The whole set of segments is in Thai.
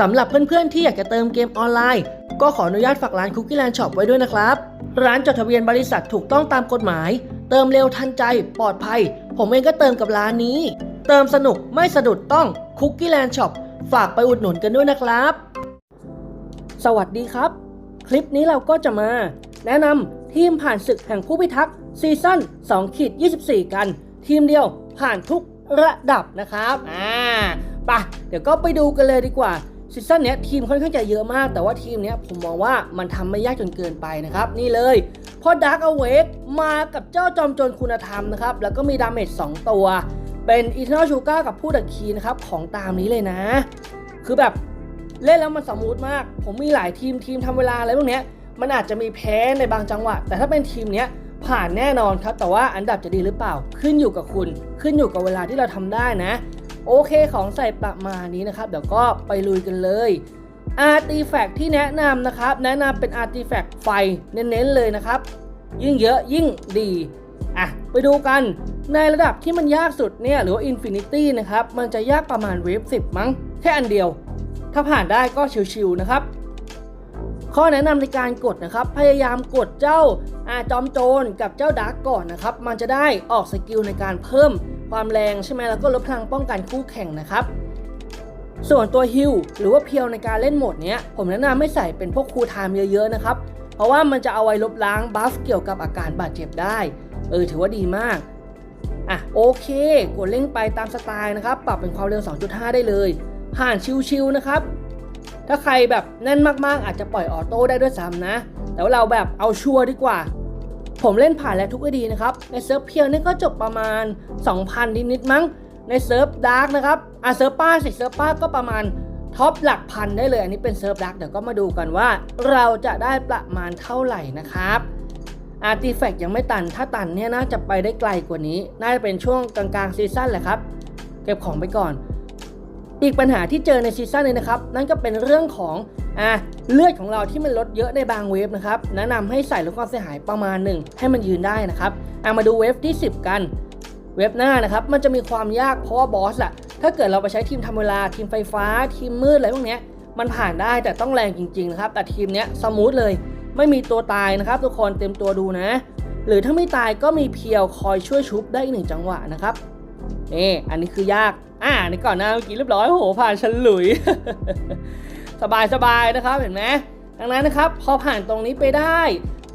สำหรับเพื่อนๆ ที่อยากจะเติมเกมออนไลน์ ก็ขออนุญาตฝากร้าน Cookie Land Shop ไว้ด้วยนะครับ ร้านจดทะเบียนบริษัทถูกต้องตามกฎหมาย เติมเร็วทันใจ ปลอดภัย ผมเองก็เติมกับร้านนี้ เติมสนุกไม่สะดุดต้อง Cookie Land Shop ฝากไปอุดหนุนกันด้วยนะครับ สวัสดีครับ คลิปนี้เราก็จะมา แนะนำทีมผ่านศึกแห่งผู้พิทักษ์ซีซั่น2ขีด24 กัน ทีมเดียวผ่านทุกระดับนะครับอ่าไปะเดี๋ยวก็ไปดูกันเลยดีกว่า ซีซั่นเนี้ยทีมค่อนข้างจะเยอะมาก แต่ว่าทีมเนี้ยผมมองว่ามันทำไม่ยากจนเกินไปนะครับ นี่เลยพอดาร์กอเวกมากับเจ้าจอมโจรคุณธรรมนะครับ แล้วก็มีดาเมจ2ตัว เป็นอีเทอชูก้ากับผู้ดักคีนะครับ ของตามนี้เลยนะ คือแบบเล่นแล้วมันสมูทมาก ผมมีหลายทีมทีมทำเวลาอะไรพวกเนี้ยมันอาจจะมีแพ้ในบางจังหวะ แต่ถ้าเป็นทีมเนี้ยผ่านแน่นอนครับ แต่ว่าอันดับจะดีหรือเปล่า ขึ้นอยู่กับคุณ ขึ้นอยู่กับเวลาที่เราทำได้นะ โอเคของใส่ประมาณนี้นะครับ เดี๋ยวก็ไปลุยกันเลยอาร์ติแฟกที่แนะนำนะครับ แนะนำเป็นอาร์ติแฟกไฟเน้นๆเลยนะครับ ยิ่งเยอะยิ่งดีอะไปดูกันในระดับที่มันยากสุดเนี่ยหรือว่า Infinity นะครับ มันจะยากประมาณเวฟ10มั้ง แค่อันเดียว ถ้าผ่านได้ก็ชิวๆนะครับ ข้อแนะนำในการกดนะครับ พยายามกดเจ้าอาจอมโจรกับเจ้าดาร์กก่อนนะครับ มันจะได้ออกสกิลในการเพิ่ม ความแรงใช่ไหมแล้วก็ลดพลังป้องกันคู่แข่งนะครับ ส่วนตัวฮิลหรือว่าเพียวในการเล่นโหมดนี้ผมแนะนำไม่ใส่เป็นพวกคูลไทม์เยอะๆนะครับเพราะว่ามันจะเอาไว้ลบล้างบัฟเกี่ยวกับอาการบาดเจ็บได้ เออถือว่าดีมากอะโอเค กดเร่งไปตามสไตล์นะครับ ปรับเป็นความเร็ว 2.5 ได้เลย ผ่านชิวๆนะครับ ถ้าใครแบบแน่นมากๆ อาจจะปล่อยออโต้ได้ด้วยซ้ำนะ แต่ว่าเราแบบเอาชัวร์ดีกว่า ผมเล่นผ่านแล้วทุกอดีนะครับ ในเซิร์ฟเพียวนี่ก็จบประมาณ 2,000 นิดๆมั้ง ในเซิร์ฟดาร์กนะครับอะเซิร์ฟป้าสิเซิร์ฟป้าก็ประมาณท็อปหลักพันได้เลย อันนี้เป็นเซิร์ฟดาร์กเดี๋ยวก็มาดูกันว่า เราจะได้ประมาณเท่าไหร่นะครับอาร์ติแฟกต์ยังไม่ตัน ถ้าตันเนี่ยน่าจะไปได้ไกลกว่านี้ น่าจะเป็นช่วงกลางๆซีซั่นแหละครับ เก็บของไปก่อน อีกปัญหาที่เจอในซีซั่นนี้นะครับ นั่นก็เป็นเรื่องของอะเลือดของเราที่มันลดเยอะในบางเวฟนะครับ แนะนำให้ใส่ลดความเสียหายประมาณหนึ่งให้มันยืนได้นะครับอะมาดูเวฟที่ 10 กัน เวฟหน้านะครับ มันจะมีความยากเพราะว่าบอสอะถ้าเกิดเราไปใช้ทีมทำเวลาทีมไฟฟ้า ทีมมืดอะไรพวกเนี้ยมันผ่านได้แต่ต้องแรงจริงๆนะครับ แต่ทีมเนี้ยสมูทเลย ไม่มีตัวตายนะครับ ทุกคนเต็มตัวดูนะ หรือถ้าไม่ตายก็มีเพียวคอยช่วยชุบได้อีกหนึ่งจังหวะนะครับนี่อันนี้คือยาก อ่านี่ก่อนหน้าเมื่อกี้เรียบร้อยโอ้โหผ่านฉลุย สบายสบายนะครับเห็นไหมดังนั้นนะครับ พอผ่านตรงนี้ไปได้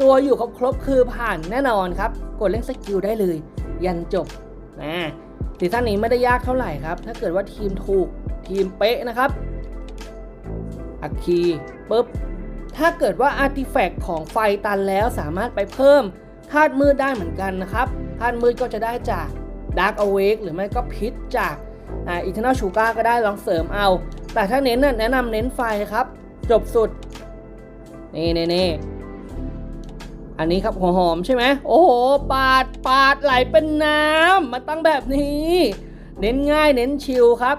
ตัวอยู่ครบครบคือผ่านแน่นอนครับ กดเล่นสกิลได้เลย ยันจบนะซีซั่นนี้ไม่ได้ยากเท่าไหร่ครับ ถ้าเกิดว่าทีมถูกทีมเป๊ะนะครับอัคคีปุ๊บถ้าเกิดว่าอาร์ติแฟกต์ของไฟตันแล้วสามารถไปเพิ่มธาตุมืดได้เหมือนกันนะครับธาตุมืดก็จะได้จาก Dark Awake หรือไม่ก็พิษจาก อ่า Eternal Sugar ก็ได้ลองเสริมเอา แต่ถ้าเน้นน่ะแนะนำเน้นไฟครับ จบสุด นี่นี่นี่อันนี้ครับหัวหอมใช่ไหมโอ้โห ปาดปาดไหลเป็นน้ำมาตั้งแบบนี้ เน้นง่ายเน้นชิลครับ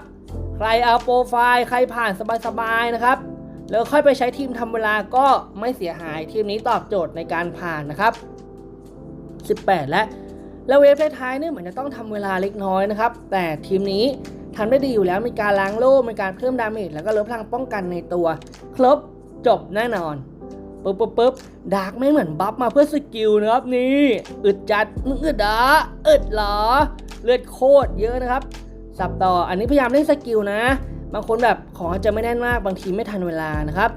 ใครเอาโปรไฟล์ใครผ่านสบายๆนะครับ แล้วค่อยไปใช้ทีมทำเวลาก็ไม่เสียหายทีมนี้ตอบโจทย์ในการผ่านนะครับ 18 และ แล้วเวฟท้ายๆเนี่ยเหมือนจะต้องทำเวลาเล็กน้อยนะครับ แต่ทีมนี้ทำได้ดีอยู่แล้วมีการล้างโล่มีการเพิ่มดาเมจแล้วก็ลดพลังป้องกันในตัว ครบจบแน่นอนปุ๊บปุ๊บปุ๊บดาร์กไม่เหมือนบัฟมาเพื่อสกิลนะครับนี่อึดจัดมึงอึดเหรออึดเหรอ เลือดโคตรเยอะนะครับ สับต่ออันนี้พยายามเล่นสกิลนะ บางคนแบบของอาจจะไม่แน่นมากบางทีไม่ทันเวลานะครับ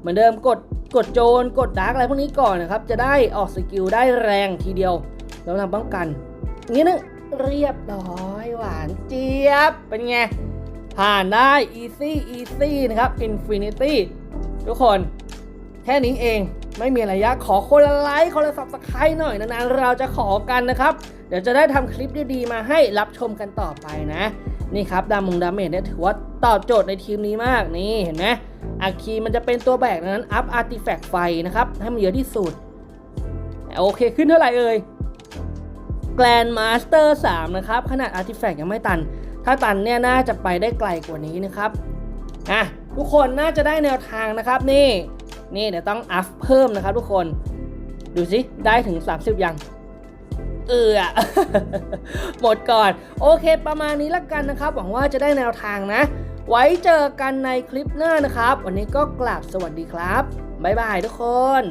เหมือนเดิมกดกดโจรกดดาร์กอะไรพวกนี้ก่อนนะครับ จะได้ออกสกิลได้แรงทีเดียว แล้วทำป้องกันนี้นึงเรียบร้อยหวานเจี๊ยบ เป็นไง ผ่านได้ easy easy นะครับ infinity ทุกคนแค่นี้เองไม่มีอะไรยากขอคนละไลค์คนละสับสไครหน่อยนานๆเราจะขอกันนะครับ เดี๋ยวจะได้ทำคลิปดีๆมาให้รับชมกันต่อไปนะ นี่ครับดามงดาเมจเนี่ยถือว่าตอบโจทย์ในทีมนี้มากนี่เห็นไหมอาคีมันจะเป็นตัวแบกนั้นอัพอาร์ติแฟกต์ไฟนะครับ ให้มันเยอะที่สุด โอเคขึ้นเท่าไหร่เอ่ย แกลนมาสเตอร์3นะครับ ขนาดอาร์ติแฟกต์ยังไม่ตัน ถ้าตันเนี่ยน่าจะไปได้ไกลกว่านี้นะครับ อะ ทุกคนน่าจะได้แนวทางนะครับ นี่ นี่เดี๋ยวต้องอัพเพิ่มนะครับทุกคน ดูสิ ได้ถึง 30 ยัง เออหมดก่อน โอเคประมาณนี้ละกันนะครับ หวังว่าจะได้แนวทางนะ ไว้เจอกันในคลิปหน้านะครับ วันนี้ก็กราบสวัสดีครับบ๊ายบายทุกคน